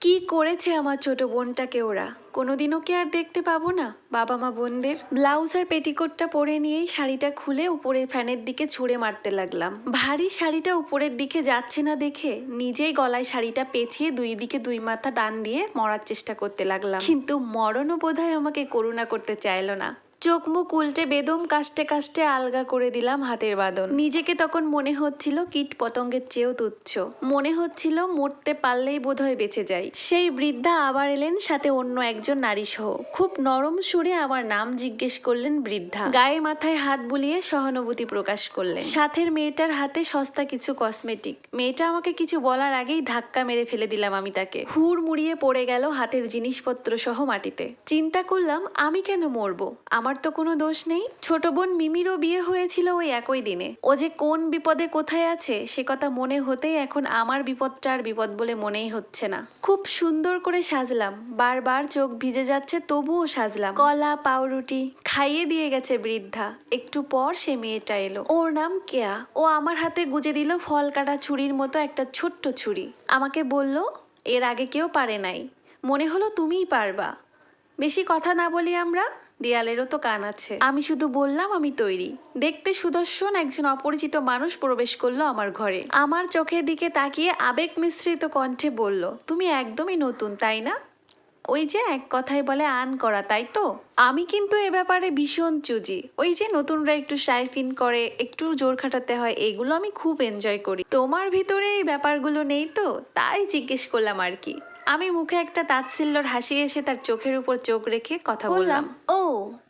কি করেছে আমার ছোট বোনটাকে ওরা? কোনোদিনও কি আর দেখতে পাবো না? বাবা মা বোনদের ব্লাউজ আর পেটিকোটটা পরে নিয়েই শাড়িটা খুলে উপরে ফ্যানের দিকে ছুঁড়ে মারতে লাগলাম। ভারী শাড়িটা উপরের দিকে যাচ্ছে না দেখে নিজেই গলায় শাড়িটা পেঁচিয়ে দুই দিকে দুই মাথা টান দিয়ে মরার চেষ্টা করতে লাগলাম। কিন্তু মরণও বোধহয় আমাকে করুণা করতে চাইলো না। চোখ মুখ উল্টে বেদম কাষ্টে কাষ্টে আলগা করে দিলাম হাতের বাঁধন। নিজেকে তখন মনে হচ্ছিল কীট পতঙ্গের চেয়েও তুচ্ছ। মনে হচ্ছিল মরতে পারলেই বোধহয় বেঁচে যাই। সেই বৃদ্ধা আবার এলেন, সাথে অন্য একজন নারী সহ খুব নরম সুরে আমার নাম জিজ্ঞেস করলেন বৃদ্ধা। গায়ে মাথায় হাত বুলিয়ে সহানুভূতি প্রকাশ করলেন। সাথের মেয়েটার হাতে সস্তা কিছু কসমেটিক। মেয়েটা আমাকে কিছু বলার আগেই ধাক্কা মেরে ফেলে দিলাম আমি তাকে। হুড় মুড়িয়ে পড়ে গেল হাতের জিনিসপত্র সহ মাটিতে। চিন্তা করলাম, আমি কেন মরবো? আমার তো কোনো দোষ নেই। ছোট বোন মিমিরও বিয়ে হয়েছিল ওই একই দিনে। ও যে কোন বিপদে কোথায় আছে, সে কথা মনে হতেই এখন আমার বিপদটা আর বিপদ বলে মনেই হচ্ছে না। খুব সুন্দর করে সাজলাম। বারবার চোখ ভিজে যাচ্ছে, তবুও সাজলাম। কলা, পাউরুটি খাইয়ে দিয়ে গেছে বৃদ্ধা। একটু পর সে মেয়েটা এলো। ওর নাম কেয়া। ও আমার হাতে গুজে দিল ফল কাটা ছুরির মতো একটা ছোট্ট ছুরি। আমাকে বলল, এর আগে কেউ পারে নাই। মনে হলো তুমিই পারবা। বেশি কথা না বলি আমরা। দেয়ালেরও তো কান আছে। আমি শুধু বললাম আমি তৈরি। দেখতে সুদর্শন একজন অপরিচিত মানুষ প্রবেশ করল আমার ঘরে। আমার চোখের দিকে তাকিয়ে আবেগ মিশ্রিত কণ্ঠে বলল, তুমি একদমই নতুন, তাই না? ওই যে এক কথায় বলে, আন করা, তাই তো? আমি কিন্তু এ ব্যাপারে ভীষণ চুজি। ওই যে নতুনরা একটু সাইফিন করে, একটু জোর খাটাতে হয়, এগুলো আমি খুব এনজয় করি। তোমার ভিতরে এই ব্যাপারগুলো নেই তো? তাই জিজ্ঞেস করলাম আর কি। আমি মুখে একটা তাচ্ছিল্যর হাসি এসে তার চোখের উপর চোখ রেখে কথা বললাম ও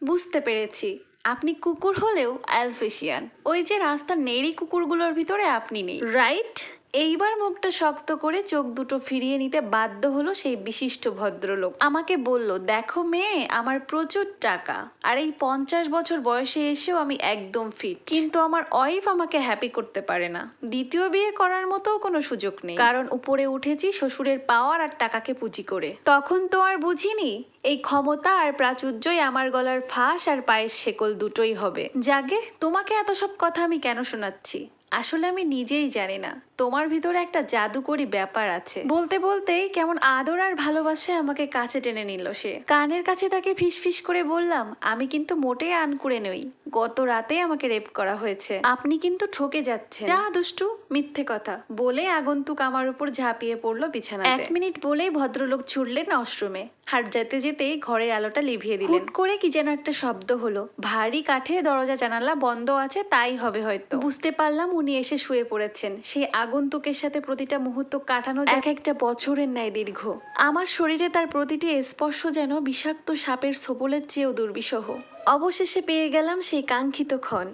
বুঝতে পেরেছি। আপনি কুকুর হলেও অ্যালফেশিয়ান। ওই যে রাস্তার নেড়ি কুকুরগুলোর ভিতরে আপনি নেই। রাইট এইবার মুখটা শক্ত করে চোখ দুটো ফিরিয়ে নিতে বাধ্য হলো সেই বিশিষ্ট ভদ্রলোক। আমাকে বলল, দেখো মেয়ে, আমার প্রচুর টাকা আর এই পঞ্চাশ বছর বয়সে এসেও আমি একদম ফিট কিন্তু আমার ওয়াইফ আমাকে হ্যাপি করতে পারে না। দ্বিতীয় বিয়ে করার মতো কোনো সুযোগ নেই। কারণ উপরে উঠেছি শ্বশুরের পাওয়ার আর টাকাকে পুঁজি করে। তখন তো আর বুঝিনি, এই ক্ষমতা আর প্রাচুর্যই আমার গলার ফাঁস আর পায়ের শেকল দুটোই হবে। যাগে, তোমাকে এত সব কথা আমি কেন শোনাচ্ছি? আসলে আমি নিজেই জানি না। তোমার ভিতরে একটা জাদুকরি ব্যাপার আছে। বলতে বলতেই কেমন আদর আর ভালোবাসায় আমাকে কাছে টেনে নিল সে। কানের কাছে তাকে ফিস ফিস করে বললাম, আমি কিন্তু মোটেই আন করে নই। গত রাতে আমাকে রেপ করা হয়েছে। আপনি কিন্তু ঠকে যাচ্ছেন। যা দুষ্টু, মিথ্যে কথা। বলে আগন্তুক আমার উপর ঝাঁপিয়ে পড়ল বিছানায় এক মিনিট বলেই ভদ্রলোক ছুটলেন অশ্রমে হাট যেতে যেতেই ঘরের আলোটা লিভিয়ে দিলেন। করে কি যেন একটা শব্দ হলো। ভারী কাঠে দরজা জানালা বন্ধ আছে, তাই হবে হয়তো। বুঝতে পারলাম উনি এসে শুয়ে পড়েছেন। সেই আগন্তুকের সাথে প্রতিটা মুহূর্ত কাটানো এক একটা বছরের ন্যায় দীর্ঘ। আমার শরীরে তার প্রতিটি স্পর্শ যেন বিষাক্ত সাপের ছোবলের চেয়েও দুর্বিষহ। অবশেষে পেয়ে গেলাম সেই কাঙ্ক্ষিত ক্ষণ।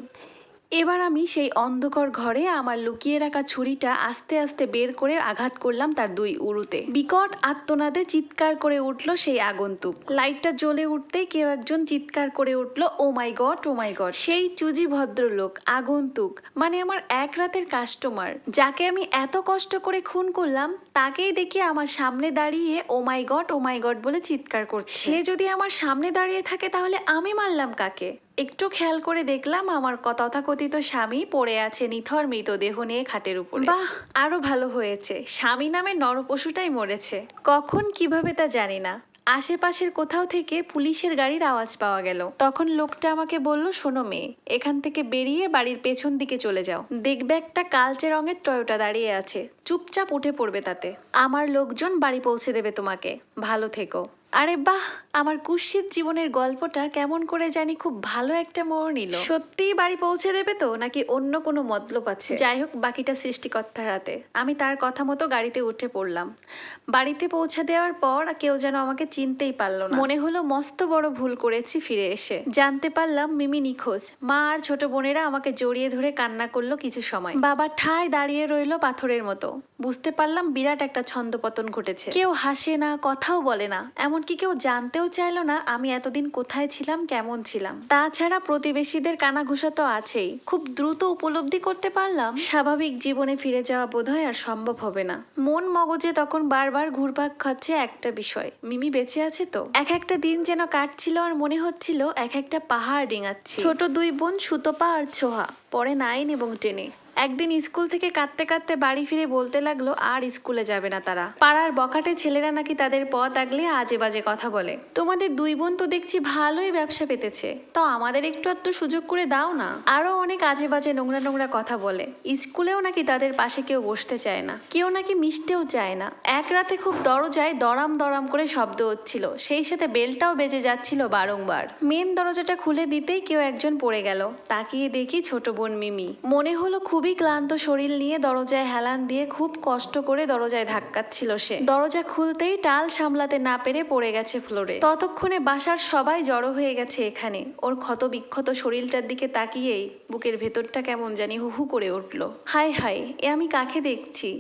এবার আমি সেই অন্ধকার ঘরে আমার লুকিয়ে রাখা ছুরিটা আস্তে আস্তে বের করে আঘাত করলাম তার দুই উরুতে। বিকট আত্মনাদে চিৎকার করে উঠল সেই আগন্তুক। লাইটটা জ্বলে উঠতেই কেউ একজন চিৎকার করে উঠল, oh my god, oh my god. সেই চুজি ভদ্রলোক, আগন্তুক মানে আমার এক রাতের কাস্টমার, যাকে আমি এত কষ্ট করে খুন করলাম, তাকেই দেখি আমার সামনে দাঁড়িয়ে, ও my god, oh my god বলে চিৎকার করছে। সে যদি আমার সামনে দাঁড়িয়ে থাকে তাহলে আমি মারলাম কাকে? একটু খেয়াল করে দেখলাম আমার তথাকথিত স্বামী পড়ে আছে নিথর মৃতদেহ নিয়ে খাটের উপরে। বাহ আরও ভালো হয়েছে। স্বামী নামে নরপশুটাই মরেছে। কখন কীভাবে তা জানি না। আশেপাশের কোথাও থেকে পুলিশের গাড়ির আওয়াজ পাওয়া গেল। তখন লোকটা আমাকে বলল শোনো মেয়ে এখান থেকে বেরিয়ে বাড়ির পেছন দিকে চলে যাও। দেখবে একটা কালচে রঙের টয়োটা দাঁড়িয়ে আছে। চুপচাপ উঠে পড়বে তাতে। আমার লোকজন বাড়ি পৌঁছে দেবে তোমাকে। ভালো থেকো। আরে বাহ, আমার কুৎসিত জীবনের গল্পটা কেমন করে জানি খুব ভালো একটা মোড় নিল। সত্যিই বাড়ি পৌঁছে দেবে তো, নাকি অন্য কোনো মতলব আছে? যাই হোক, বাকিটা সৃষ্টিকর্তার হাতে। আমি তার কথা মতো গাড়িতে উঠে পড়লাম। বাড়িতে পৌঁছে দেওয়ার পর কেউ যেন আমাকে চিনতেই পারল না। মনে হলো মস্ত বড় ভুল করেছি ফিরে এসে। জানতে পারলাম মিমি নিখোঁজ। মা আর ছোট বোনেরা আমাকে জড়িয়ে ধরে কান্না করল কিছু সময়। বাবা ঠায় দাঁড়িয়ে রইল পাথরের মতো। বুঝতে পারলাম বিরাট একটা ছন্দপতন ঘটেছে। কেউ হাসে না, কথাও বলে না। এমনকি কেউ জানতেও চাইলো না আমি এতদিন কোথায় ছিলাম, কেমন ছিলাম। তাছাড়া প্রতিবেশীদের কানাঘুষা তো আছেই। খুব দ্রুত উপলব্ধি করতে পারলাম, স্বাভাবিক জীবনে ফিরে যাওয়া বোধহয় আর সম্ভব হবে না। মন মগজে তখন বারবার ঘুরপাক খাচ্ছে একটা বিষয়। মিমি বেঁচে আছে তো? এক একটা দিন যেন কাটছিল আর মনে হচ্ছিল এক একটা পাহাড় ডিঙাচ্ছি। ছোট দুই বোন সুতপা আর ছোহা পরে নাইন এবং টেনে। একদিন স্কুল থেকে কাঁদতে কাঁদতে বাড়ি ফিরে বলতে লাগল, আর স্কুলে যাবে না তারা। পাড়ার বকাটে ছেলেরা নাকি তাদের পথ আগলে আজে বাজে কথা বলে। তোমাদের দুই বোন তো দেখছি ভালোই ব্যবসা পেতেছে। তো আমাদের একটু একটু সুযোগ করে দাও না। আরও অনেক আজে বাজে নোংরা নোংরা কথা বলে। স্কুলেও নাকি তাদের পাশে কেউ বসতে চায় না। কেউ নাকি মিশতেও চায় না। এক রাতে খুব দরজায় দরাম দরাম করে শব্দ হচ্ছিল। সেই সাথে বেলটাও বেজে যাচ্ছিল বারংবার। মেন দরজাটা খুলে দিতেই কেউ একজন পড়ে গেল। তাকিয়ে দেখি ছোট বোন মিমি। মনে হলো খুবই ক্লান্ত শরীর নিয়ে দরজায় হেলান দিয়ে খুব কষ্ট করে দরজায় ধাক্কাচ্ছিল সে। দরজা খুলতেই টাল সামলাতে না পেরে পড়ে গেছে ফ্লোরে। ততক্ষণে বাসার সবাই জড়ো হয়ে গেছে এখানে। ওর ক্ষত বিক্ষত শরীরটার দিকে তাকিয়েই বুকের ভেতরটা কেমন জানি হু হু করে উঠল। হাই হাই এ আমি কাকে দেখছি?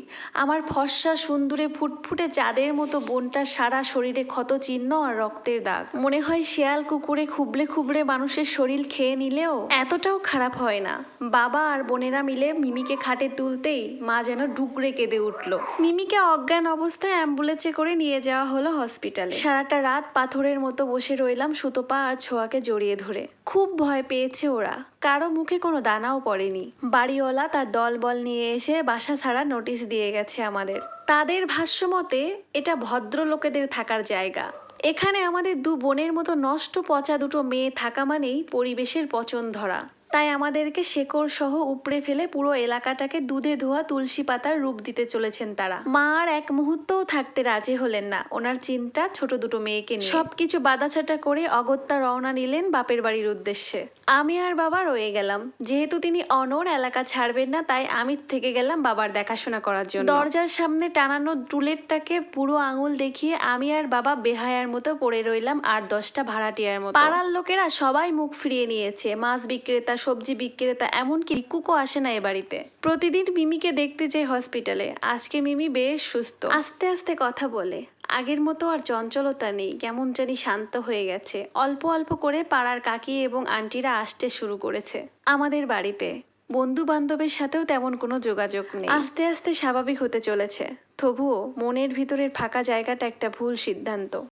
আমার ফর্সা সুন্দরে ফুটফুটে চাঁদের মতো বোনটা সারা শরীরে ক্ষত চিহ্ন আর রক্তের দাগ। মনে হয় শেয়াল কুকুরে খুবলে খুবলে মানুষের শরীর খেয়ে নিলেও এতটাও খারাপ হয় না। বাবা আর বোনেরা মিলে মিমিকে খাটে তুলতেই মা যেন ডুকরে কেঁদে উঠল। মিমিকে অজ্ঞান অবস্থায় অ্যাম্বুলেন্সে করে নিয়ে যাওয়া হলো হসপিটালে। সারাটা রাত পাথরের মতো বসে রইলাম সুতোপা আর ছোঁয়াকে জড়িয়ে ধরে। খুব ভয় পেয়েছে ওরা। কারও মুখে কোনো দানাও পড়েনি। বাড়িওয়ালা তার দলবল নিয়ে এসে বাসা ছাড়া নোটিশ দিয়ে গেছে আমাদের। তাদের ভাষ্যমতে এটা ভদ্রলোকেদের থাকার জায়গা। এখানে আমাদের দু বোনের মতো নষ্ট পচা দুটো মেয়ে থাকা মানেই পরিবেশের পচন ধরা তাই আমাদেরকে শেকড় সহ উপড়ে ফেলে পুরো এলাকাটাকে দুধে ধোয়া তুলসী পাতার রূপ দিতে চলেছেন তারা। মা আর এক মুহূর্তও থাকতে রাজি হলেন না। ওনার চিন্তা ছোট দুটো মেয়েকে নিয়ে। সবকিছু বাদাছাটা করে অগত্যা রওনা নিলেন বাপের বাড়ির উদ্দেশ্যে। আমি আর বাবা রয়ে গেলাম। যেহেতু তিনি অনর এলাকা ছাড়বেন না, তাই আমি থেকে গেলাম বাবার দেখাশোনা করার জন্য। দরজার সামনে টানানো টুলেটটাকে পুরো আঙুল দেখিয়ে আমি আর বাবা বেহায়ার মতো পড়ে রইলাম আর দশটা ভাড়াটিয়ার মতো। পাড়ার লোকেরা সবাই মুখ ফিরিয়ে নিয়েছে। মাছ বিক্রেতা, সবজি বিক্রেতা, এমনকি ভিক্ষুকও আসে না এ বাড়িতে। প্রতিদিন মিমিকে দেখতে যাই হসপিটালে। আজকে মিমি বেশ সুস্থ। আস্তে আস্তে কথা বলে। আগের মতো আর চঞ্চলতা নেই, কেমন জানি শান্ত হয়ে গেছে। অল্প অল্প করে পাড়ার কাকি এবং আন্টিরা আসতে শুরু করেছে। আমাদের বাড়িতে। বন্ধু বান্ধবের সাথেও তেমন কোনো যোগাযোগ নেই। আস্তে আস্তে স্বাভাবিক হতে চলেছে। তবুও মনের ভিতরের ফাঁকা জায়গাটা একটা ভুল সিদ্ধান্ত।